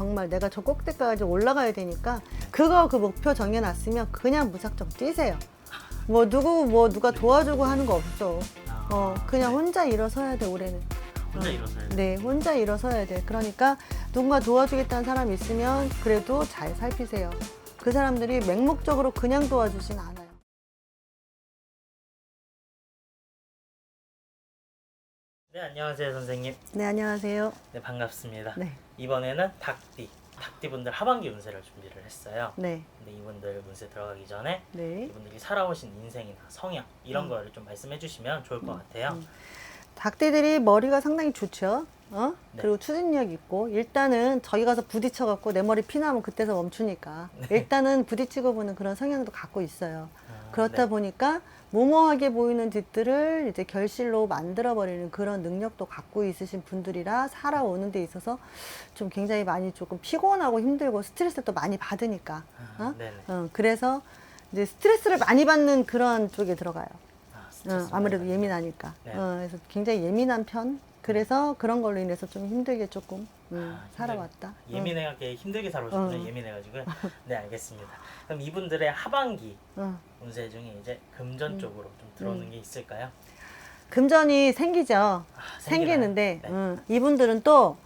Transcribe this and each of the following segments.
정말 내가 저 꼭대까지 올라가야 되니까 그거 그 목표 정해놨으면 그냥 무작정 뛰세요. 뭐 누구 뭐 누가 도와주고 하는 거 없어. 아, 어 그냥 네. 혼자 일어서야 돼 올해는. 혼자 어, 일어서야 돼. 네, 혼자 일어서야 돼. 그러니까 누군가 도와주겠다는 사람 있으면 그래도 잘 살피세요. 그 사람들이 맹목적으로 그냥 도와주진 않아 네 안녕하세요 선생님. 네, 안녕하세요. 네 반갑습니다. 네, 이번에는 닭띠 닭띠 분들 하반기 운세를 준비를 했어요. 네, 근데 이분들 운세 들어가기 전에 네. 이분들이 살아오신 인생이나 성향 이런 음. 거를 좀 말씀해 주시면 좋을 것 같아요. 음. 닭띠들이 머리가 상당히 좋죠. 어? 네. 그리고 추진력 있고 일단은 저기 가서 부딪혀 갖고 내 머리 피나면 그때서 멈추니까 일단은 부딪히고 보는 그런 성향도 갖고 있어요. 아, 그렇다 네. 보니까 모모하게 보이는 짓들을 이제 결실로 만들어 버리는 그런 능력도 갖고 있으신 분들이라 살아오는 데 있어서 좀 굉장히 많이 조금 피곤하고 힘들고 스트레스를 또 많이 받으니까 아, 어? 네네. 어, 그래서 이제 스트레스를 많이 받는 그런 쪽에 들어가요. 아, 어, 아무래도 예민하니까. 네. 어, 그래서 굉장히 예민한 편. 그래서 그런 걸로 인해서 좀 힘들게 조금 음, 아, 살아왔다. 어. 예민하게 힘들게 살아오셨군요. 어. 예민해가지고 네 알겠습니다. 그럼 이분들의 하반기 어. 운세 중에 이제 금전 음. 쪽으로 좀 들어오는 음. 게 있을까요? 금전이 생기죠. 아, 생기나요? 생기는데 네. 음, 이분들은 또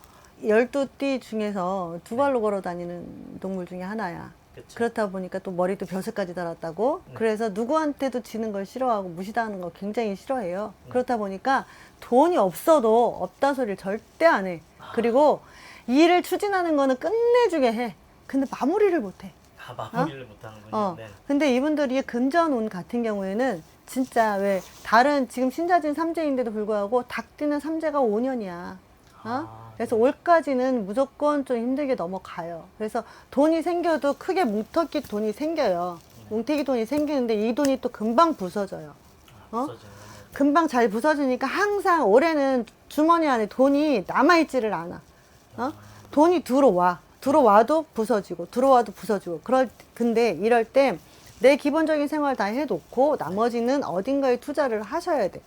열두 띠 중에서 두 발로 걸어 다니는 동물 중에 하나야. 그쵸. 그렇다 보니까 또 머리도 벼슬까지 달았다고. 네. 그래서 누구한테도 지는 걸 싫어하고 무시당하는 거 굉장히 싫어해요. 음. 그렇다 보니까 돈이 없어도 없다 소리를 절대 안 해. 아. 그리고 일을 추진하는 거는 끝내주게 해. 근데 마무리를 못 해. 다 마무리를 못하는군요. 어. 네. 근데 이분들이 금전운 같은 경우에는 진짜 왜 다른 지금 신자진 삼재인데도 불구하고 닭띠는 삼재가 5년이야. 어? 아, 그래서 네. 올까지는 무조건 좀 힘들게 넘어가요. 그래서 돈이 생겨도 크게 뭉터기 돈이 생겨요. 네. 뭉태기 돈이 생기는데 이 돈이 또 금방 부서져요. 아, 어? 금방 잘 부서지니까 항상 올해는 주머니 안에 돈이 남아있지를 않아. 어? 아, 돈이 들어와. 들어와도 부서지고, 들어와도 부서지고. 그럴, 근데 이럴 때 내 기본적인 생활 다 해놓고 나머지는 어딘가에 투자를 하셔야 돼.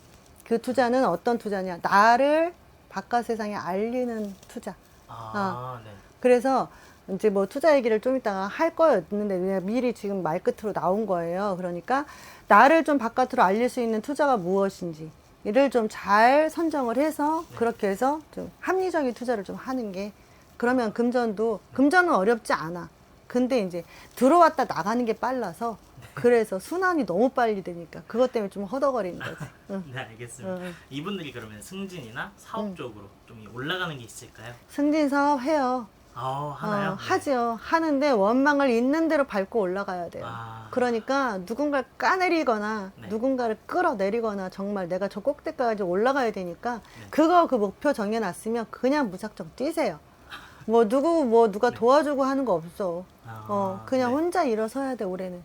그 투자는 어떤 투자냐. 나를 바깥 세상에 알리는 투자. 아, 네. 그래서 이제 뭐 투자 얘기를 좀 이따가 할 거였는데 그냥 미리 지금 말 끝으로 나온 거예요. 그러니까 나를 좀 바깥으로 알릴 수 있는 투자가 무엇인지 이를 좀 잘 선정을 해서 그렇게 해서 좀 합리적인 투자를 좀 하는 게 그러면 금전도 금전은 어렵지 않아. 근데 이제 들어왔다 나가는 게 빨라서 그래서 순환이 너무 빨리 되니까 그것 때문에 좀 허덕거리는 거지. 응. 네, 알겠습니다. 응. 이분들이 그러면 승진이나 사업 음. 쪽으로 좀 올라가는 게 있을까요? 승진 사업 해요. 아, 하나요? 어, 하죠. 하는데 원망을 있는 대로 밟고 올라가야 돼요. 아, 그러니까 누군가를 까내리거나 네. 누군가를 끌어내리거나 정말 내가 저 꼭대까지 올라가야 되니까 네. 그거 그 목표 정해놨으면 그냥 무작정 뛰세요. 뭐 누구 뭐 누가 네. 도와주고 하는 거 없어. 아, 어 그냥 네. 혼자 일어서야 돼 올해는.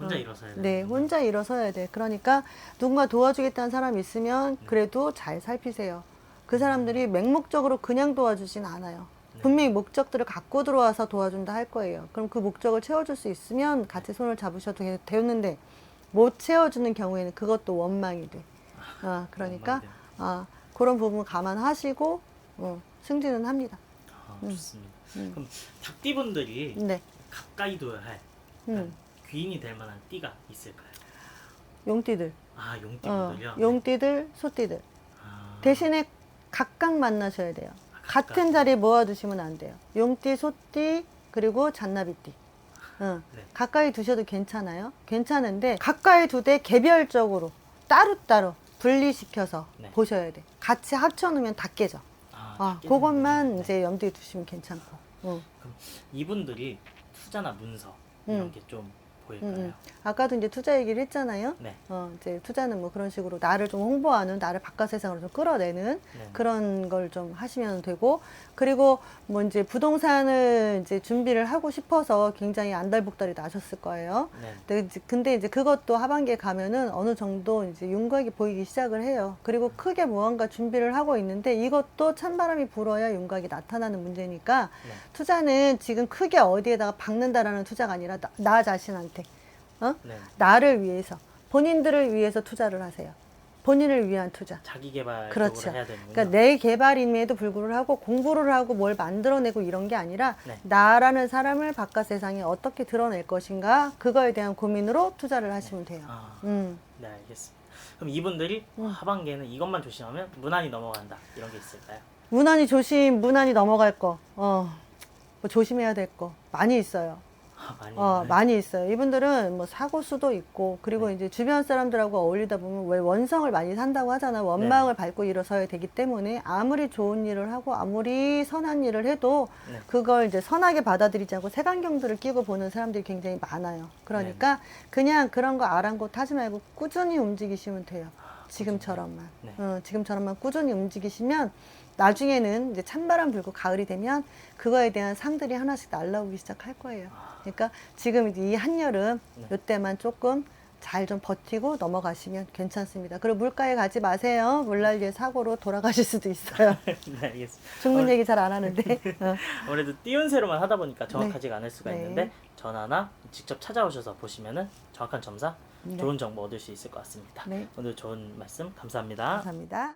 혼자 어. 일어서야 돼요. 네, 혼자 일어서야 돼. 그러니까 누군가 도와주겠다는 사람 있으면 네. 그래도 잘 살피세요. 그 사람들이 맹목적으로 그냥 도와주진 않아요. 네. 분명히 목적들을 갖고 들어와서 도와준다 할 거예요. 그럼 그 목적을 채워줄 수 있으면 같이 손을 잡으셔도 되- 되었는데 못 채워주는 경우에는 그것도 원망이 돼. 아, 그러니까 원망이. 아, 그런 부분 감안하시고 어, 승진은 합니다. 아, 음. 좋습니다. 음. 그럼 닭띠분들이 네, 가까이 둬야 할 음, 귀인이 될 만한 띠가 있을까요? 용띠들, 아, 어, 용띠분들이요? 용띠들, 소띠들. 아, 대신에 각각 만나셔야 돼요. 아, 각각. 같은 자리에 모아두시면 안 돼요. 용띠, 소띠, 그리고 잔나비띠. 응. 네. 가까이 두셔도 괜찮아요. 괜찮은데 가까이 두되 개별적으로 따로따로 분리시켜서 네. 보셔야 돼. 같이 합쳐놓으면 다 깨져. 아, 아, 그것만 네. 이제 염두에 두시면 괜찮고. 응. 그럼 이분들이 투자나 문서 이런 음. 게좀 음, 보일까요? 음. 아까도 이제 투자 얘기를 했잖아요. 네. 어, 이제 투자는 뭐 그런 식으로 나를 좀 홍보하는, 나를 바깥 세상으로 좀 끌어내는 네. 그런 걸 좀 하시면 되고 그리고 뭐 이제 부동산을 이제 준비를 하고 싶어서 굉장히 안달복달이 나셨을 거예요. 네. 근데 이제, 근데 이제 그것도 하반기에 가면은 어느 정도 이제 윤곽이 보이기 시작을 해요. 그리고 크게 무언가 준비를 하고 있는데 이것도 찬바람이 불어야 윤곽이 나타나는 문제니까 네. 투자는 지금 크게 어디에다가 박는다라는 투자가 아니라 나, 나 자신한테 어? 네. 나를 위해서 본인들을 위해서 투자를 하세요. 본인을 위한 투자. 자기 개발적으로 그렇죠. 해야 되는군요. 그러니까 내 개발임에도 불구하고 공부를 하고 뭘 만들어내고 이런 게 아니라 네. 나라는 사람을 바깥 세상에 어떻게 드러낼 것인가 그거에 대한 고민으로 투자를 하시면 돼요. 아, 음. 네 알겠습니다. 그럼 이분들이 하반기에는 이것만 조심하면 무난히 넘어간다 이런 게 있을까요? 무난히 조심, 무난히 넘어갈 거, 어, 뭐 조심해야 될 거 많이 있어요. 아, 많이 어? 많이 있어요. 이분들은 뭐 사고 수도 있고, 그리고 네. 이제 주변 사람들하고 어울리다 보면 왜 원성을 많이 산다고 하잖아. 원망을 밟고 일어서야 되기 때문에 아무리 좋은 일을 하고 아무리 선한 일을 해도 네. 그걸 이제 선하게 받아들이지 않고 색안경들을 끼고 보는 사람들이 굉장히 많아요. 그러니까 그냥 그런 거 아랑곳하지 말고 꾸준히 움직이시면 돼요. 지금처럼만. 네. 어, 지금처럼만 꾸준히 움직이시면 나중에는 이제 찬바람 불고 가을이 되면 그거에 대한 상들이 하나씩 날라오기 시작할 거예요. 그러니까 지금 이 한여름 네. 요때만 조금 잘 좀 버티고 넘어가시면 괜찮습니다. 그리고 물가에 가지 마세요. 물난리의 사고로 돌아가실 수도 있어요. 네 알겠습니다. 중문 얘기 잘 안 하는데. 어. 아무래도 띄운새로만 하다 보니까 정확하지가 않을 수가 네. 있는데 전화나 직접 찾아오셔서 보시면은 정확한 점사, 네. 좋은 정보 얻을 수 있을 것 같습니다. 네. 오늘 좋은 말씀 감사합니다. 감사합니다.